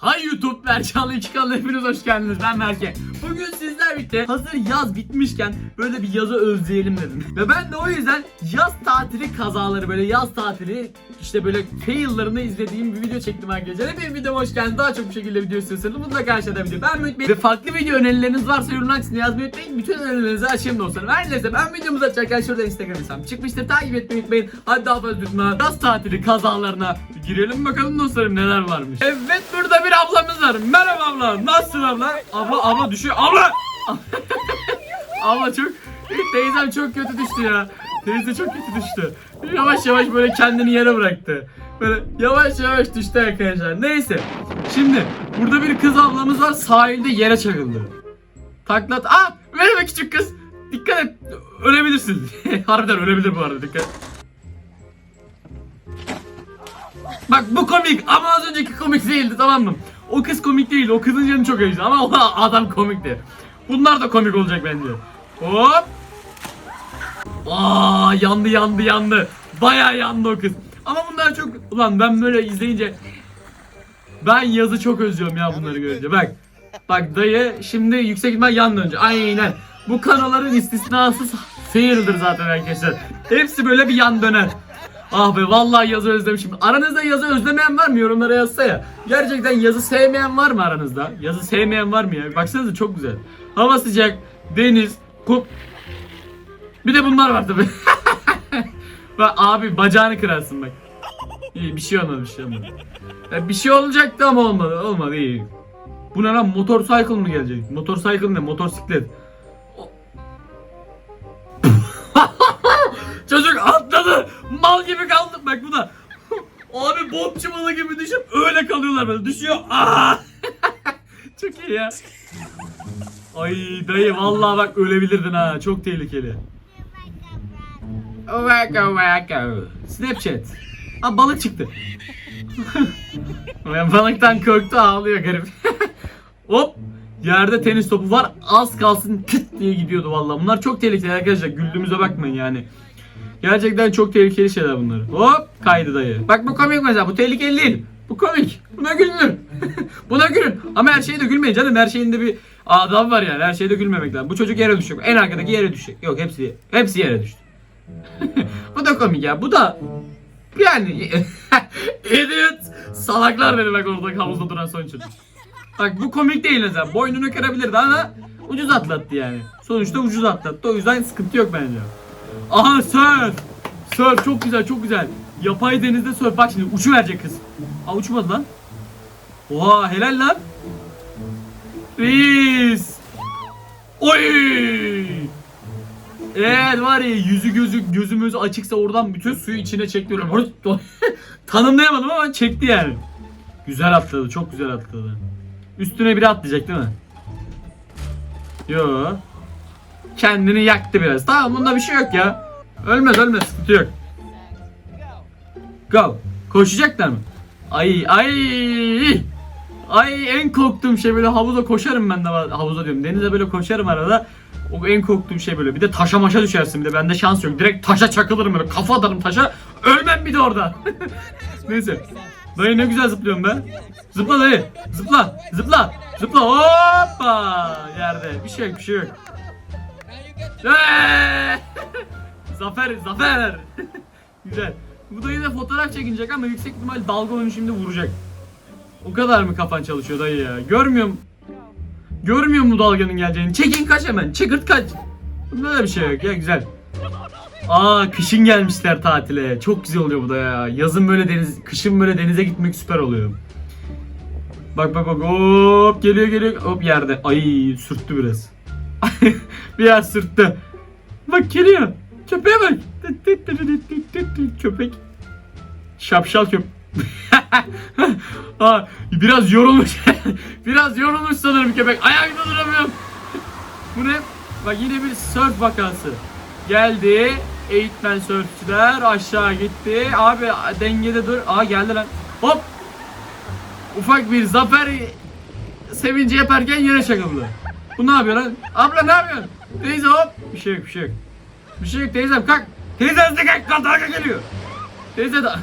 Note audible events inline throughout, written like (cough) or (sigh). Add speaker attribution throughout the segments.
Speaker 1: はい。YouTube Berçanlı iki kanalına hepiniz hoş geldiniz. Ben Berke. Bugün sizler birlikte hazır yaz bitmişken böyle bir yazı özleyelim dedim. Ve ben de o yüzden yaz tatili kazaları böyle yaz tatili işte böyle fail'larını izlediğim bir video çektim arkadaşlar. Hepiniz videoma hoş geldiniz. Daha çok bir şekilde video istiyorsanız mutlaka aşağıda video. Ben Mehmet Bey. Ve farklı video önerileriniz varsa yorumlar kısmına yazmayı unutmayın. Bütün önerilerinizi açayım dostlarım. Her neyse ben videomuzu açarken şurada Instagram hesabım çıkmıştır. Takip etmeyi unutmayın. Hadi daha fazla tutma. Yaz tatili kazalarına girelim bakalım dostlarım neler varmış. Evet burada bir ablamız var. Merhaba abla. Nasılsın abla? Abla abla düşüyor. Abla! (laughs) abla çok teyzem çok kötü düştü ya. Teyze çok kötü düştü. Yavaş yavaş böyle kendini yere bıraktı. Böyle yavaş yavaş düştü arkadaşlar. Neyse. Şimdi burada bir kız ablamız var sahilde yere çakıldı. Taklat. Aa! Merhaba küçük kız. Dikkat et. Ölebilirsin. (laughs) Harbiden ölebilir bu arada dikkat. Bak bu komik ama az önceki komik değildi tamam mı? O kız komik değil. O kızın canı çok acıdı ama o adam komikti. Bunlar da komik olacak bence. Hop. Aa yandı yandı yandı. Baya yandı o kız. Ama bunlar çok ulan ben böyle izleyince ben yazı çok özlüyorum ya bunları görünce. Bak. Bak dayı şimdi yüksek ihtimal yandı önce. Aynen. Bu kanalların istisnası fail'dir zaten arkadaşlar. Hepsi böyle bir yan döner. Ah be vallahi yazı özlemişim. Aranızda yazı özlemeyen var mı? Yorumlara yazsa ya. Gerçekten yazı sevmeyen var mı aranızda? Yazı sevmeyen var mı ya? Baksanıza çok güzel. Hava sıcak, deniz, kum. Bir de bunlar var tabi. (laughs) bak abi bacağını kırarsın bak. İyi bir şey olmadı bir şey olmadı. Ya bir şey olacaktı ama olmadı. Olmadı iyi. Bu ne lan motorcycle mı gelecek? Motorcycle ne? Motosiklet. Çocuk atladı. Mal gibi kaldı. Bak bu da. Abi botçu malı gibi düşüp öyle kalıyorlar böyle. Düşüyor. Aa! (laughs) Çok iyi ya. Ay dayı vallahi bak ölebilirdin ha. Çok tehlikeli. Wacko wacko. Snapchat. Aa balık çıktı. (laughs) Balıktan korktu ağlıyor garip. (laughs) Hop. Yerde tenis topu var. Az kalsın kıt diye gidiyordu vallahi. Bunlar çok tehlikeli arkadaşlar. Güldüğümüze bakmayın yani. Gerçekten çok tehlikeli şeyler bunlar. Hop kaydı dayı. Bak bu komik mesela. Bu tehlikeli değil. Bu komik. Buna gülünür. (laughs) Buna gülün. Ama her şeyde gülmeyin canım. Her şeyinde bir adam var yani. Her şeyde gülmemek lazım. Bu çocuk yere düşecek. En arkadaki yere düşecek. Yok hepsi hepsi yere düştü. (laughs) bu da komik ya. Bu da yani (laughs) idiot. Salaklar beni bak orada havuzda duran son çocuk. Bak bu komik değil mesela. Boynunu kırabilirdi ama ucuz atlattı yani. Sonuçta ucuz atlattı. O yüzden sıkıntı yok bence. Aha surf. Surf çok güzel çok güzel. Yapay denizde surf. Bak şimdi uçu verecek kız. Aa uçmadı lan. Oha helal lan. Reis. Oy. Evet var ya yüzü gözü gözümüz açıksa oradan bütün suyu içine çekiyorum. (laughs) Tanımlayamadım ama çekti yani. Güzel atladı, çok güzel atladı. Üstüne biri atlayacak değil mi? Yo. Kendini yaktı biraz. Tamam bunda bir şey yok ya. Ölmez ölmez sıkıntı yok. Go. Koşacaklar mı? Ay ay. Ay en korktuğum şey böyle havuza koşarım ben de havuza diyorum. Denize böyle koşarım arada. O en korktuğum şey böyle. Bir de taşa maşa düşersin bir de bende şans yok. Direkt taşa çakılırım böyle kafa atarım taşa. Ölmem bir de orada. (laughs) Neyse. Dayı ne güzel zıplıyorum ben. Zıpla dayı. Zıpla. Zıpla. Zıpla. Hoppa. Yerde. Bir şey yok bir şey yok. (laughs) Zafer zafer. (laughs) güzel. Bu dayı da fotoğraf çekinecek ama yüksek ihtimal dalga onu şimdi vuracak. O kadar mı kafan çalışıyor dayı ya? Görmüyorum. Görmüyor mu dalganın geleceğini? Çekin kaç hemen. Çıkırt kaç. Bunda da bir şey yok ya güzel. Aa kışın gelmişler tatile. Çok güzel oluyor bu da ya. Yazın böyle deniz, kışın böyle denize gitmek süper oluyor. Bak bak bak hop geliyor geliyor hop yerde. Ay sürttü biraz. (laughs) biraz sürttü. Bak geliyor. Köpeğe bak. Köpek. Şapşal köpek. (laughs) Aa, biraz yorulmuş. (laughs) biraz yorulmuş sanırım köpek. Ayakta duramıyorum. Bu ne? Bak yine bir surf vakası. Geldi. Eğitmen sörfçüler aşağı gitti. Abi dengede dur. Aa geldi lan. Hop. Ufak bir zafer sevinci yaparken yere çakıldı. Bu ne yapıyor lan? Abla ne yapıyorsun? Teyze hop. Bir şey yok bir şey yok. Bir şey yok teyzem kalk. Teyze hızlı kalk kalk dalga geliyor. Teyze da.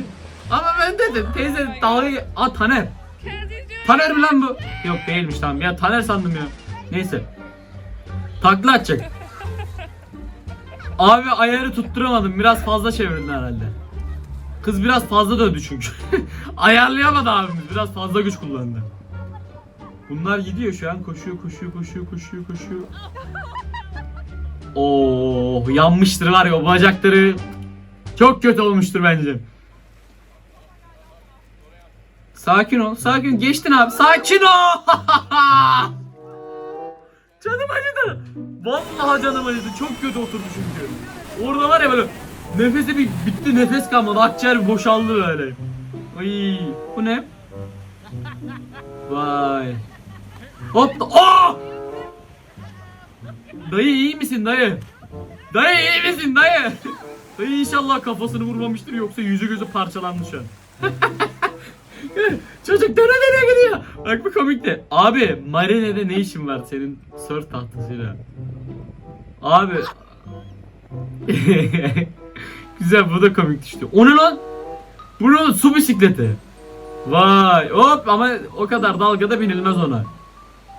Speaker 1: (laughs) Ama ben dedim teyze dalga Aa Taner. Taner mi lan bu? Yok değilmiş tamam. Ya Taner sandım ya. Neyse. Takla atacak. Abi ayarı tutturamadım. Biraz fazla çevirdin herhalde. Kız biraz fazla döndü çünkü. (laughs) Ayarlayamadı abimiz. Biraz fazla güç kullandı. Bunlar gidiyor şu an. Koşuyor, koşuyor, koşuyor, koşuyor, koşuyor. Oo, yanmıştır var ya o bacakları. Çok kötü olmuştur bence. Sakin ol, sakin. Geçtin abi. Sakin ol. (laughs) canım acıdı. Vallahi canım acıdı. Çok kötü oturdu çünkü. Orada var ya böyle nefesi bir bitti nefes kalmadı. Akciğer boşaldı böyle. Ay, bu ne? Vay. Hop. Aa! Dayı iyi misin dayı? Dayı iyi misin dayı? Dayı inşallah kafasını vurmamıştır yoksa yüzü gözü parçalandı şu an. (laughs) Çocuk döne döne gidiyor. Bak bu komikti. Abi marinede ne işin var senin surf tahtasıyla? Abi. (laughs) Güzel bu da komik düştü. O ne lan? Bu ne lan? Su bisikleti. Vay hop ama o kadar dalgada binilmez ona.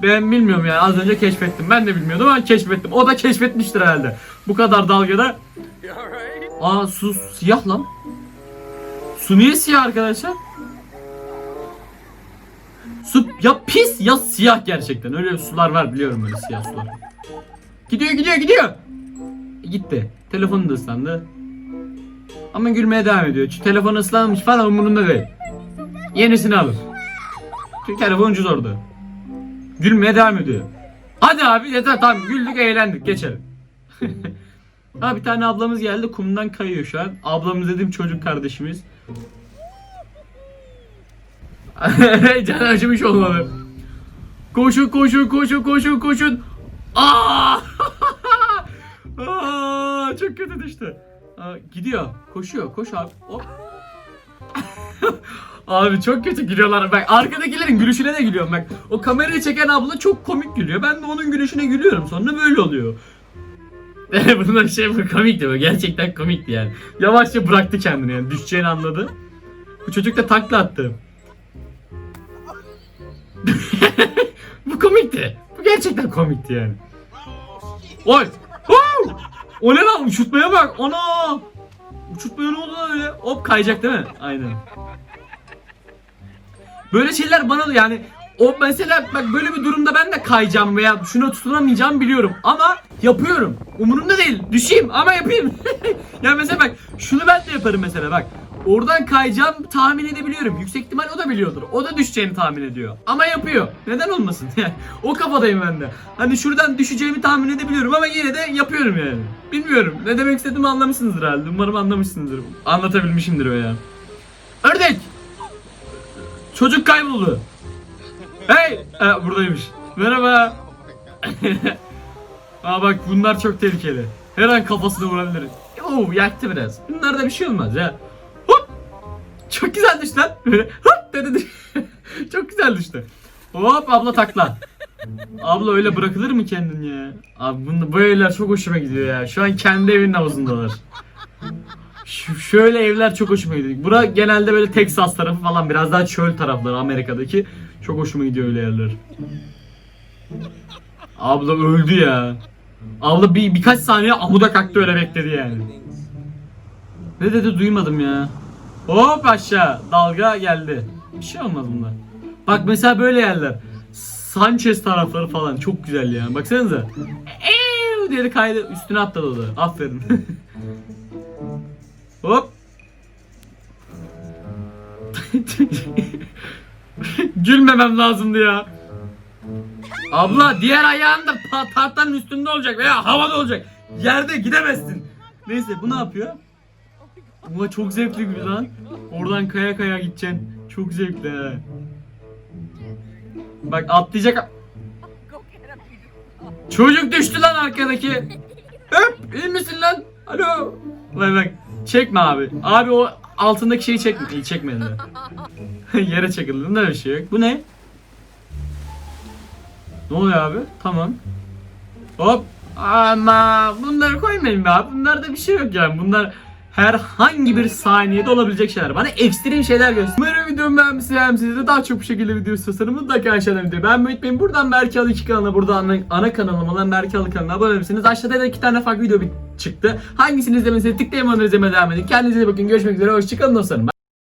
Speaker 1: Ben bilmiyorum yani az önce keşfettim. Ben de bilmiyordum ama keşfettim. O da keşfetmiştir herhalde. Bu kadar dalgada. Aa su siyah lan. Su niye siyah arkadaşlar? Su ya pis ya siyah gerçekten. Öyle sular var biliyorum öyle siyah sular. Gidiyor gidiyor gidiyor. Gitti. Telefonu da ıslandı. Ama gülmeye devam ediyor. Çünkü telefonu ıslanmış falan umurunda değil. Yenisini alır. Çünkü telefon ucuz orada. Gülmeye devam ediyor. Hadi abi yeter tamam güldük eğlendik geçelim. (laughs) ha bir tane ablamız geldi kumdan kayıyor şu an. Ablamız dediğim çocuk kardeşimiz. (laughs) Can acımış olmalı. Koşun koşun koşun koşun koşun. Aa! (laughs) Aa, çok kötü düştü. Aa, gidiyor. Koşuyor. Koş abi. Hop. Abi çok kötü gülüyorlar. Bak arkadakilerin gülüşüne de gülüyorum bak. O kamerayı çeken abla çok komik gülüyor. Ben de onun gülüşüne gülüyorum. Sonra böyle oluyor. (laughs) Bunlar şey bu komikti bu. Gerçekten komikti yani. Yavaşça bıraktı kendini yani. Düşeceğini anladı. Bu çocuk da takla attı. (laughs) bu komikti. Bu gerçekten komikti yani. Oy! Wow! O ne lan? Uçurtmaya bak. Ana! Uçurtmaya ne oldu öyle? Hop kayacak değil mi? Aynen. Böyle şeyler bana yani o mesela bak böyle bir durumda ben de kayacağım veya şuna tutunamayacağım biliyorum ama yapıyorum. Umurumda değil. Düşeyim ama yapayım. (laughs) yani mesela bak şunu ben de yaparım mesela bak. Oradan kayacağım tahmin edebiliyorum. Yüksek ihtimal o da biliyordur. O da düşeceğini tahmin ediyor. Ama yapıyor. Neden olmasın? (laughs) O kafadayım ben de. Hani şuradan düşeceğimi tahmin edebiliyorum ama yine de yapıyorum yani. Bilmiyorum. Ne demek istediğimi anlamışsınızdır herhalde. Umarım anlamışsınızdır. Anlatabilmişimdir o ya. Ördek! Çocuk kayboldu. Hey! Ha, buradaymış. Merhaba. (laughs) Aa bak bunlar çok tehlikeli. Her an kafasına vurabilir. Oo yaktı biraz. Bunlarda bir şey olmaz ya. Hop! Çok güzel düştü lan. Böyle hop dedi. (laughs) çok güzel düştü. Hop abla takla. Abla öyle bırakılır mı kendin ya? Abi bunu böyle çok hoşuma gidiyor ya. Şu an kendi evinin havuzundalar. Şöyle evler çok hoşuma gidiyor. Bura genelde böyle Texas tarafı falan biraz daha çöl tarafları Amerika'daki. Çok hoşuma gidiyor öyle yerler. Abla öldü ya. Abla bir birkaç saniye amuda kalktı öyle bekledi yani. Ne dedi duymadım ya. Hop aşağı dalga geldi. Bir şey olmaz bunda. Bak mesela böyle yerler. Sanchez tarafları falan çok güzel ya. Baksanıza. Eee diye kaydı üstüne atladı o. Aferin. (laughs) Hop. (laughs) Gülmemem lazımdı ya. Abla diğer ayağın da tahtanın üstünde olacak veya havada olacak. Yerde gidemezsin. Neyse bu ne yapıyor? Ulan çok zevkli bir lan. Oradan kaya kaya gideceksin. Çok zevkli ha. Bak atlayacak. Çocuk düştü lan arkadaki. Öp iyi misin lan? Alo. Vay bak çekme abi. Abi o altındaki şeyi çekme. İyi çekmedi de. (laughs) Yere çekildi. Bunda bir şey yok. Bu ne? Ne oluyor abi? Tamam. Hop. Ama bunları koymayın be abi. Bunlarda bir şey yok yani. Bunlar herhangi bir saniyede olabilecek şeyler. Bana ekstrem şeyler göster. Umarım videomu beğenmişsiniz. Size de daha çok bu şekilde video istiyorsanız mutlaka aşağıdan videoyu beğenmeyi unutmayın. Buradan Berke Alı 2 kanalına, burada ana, ana kanalıma olan Berke Alı kanalına abone olabilirsiniz. Aşağıda da iki tane farklı video çıktı. Hangisini izlemenizi tıklayın onları izlemeye devam edin. Kendinize iyi bakın. Görüşmek üzere. Hoşçakalın dostlarım.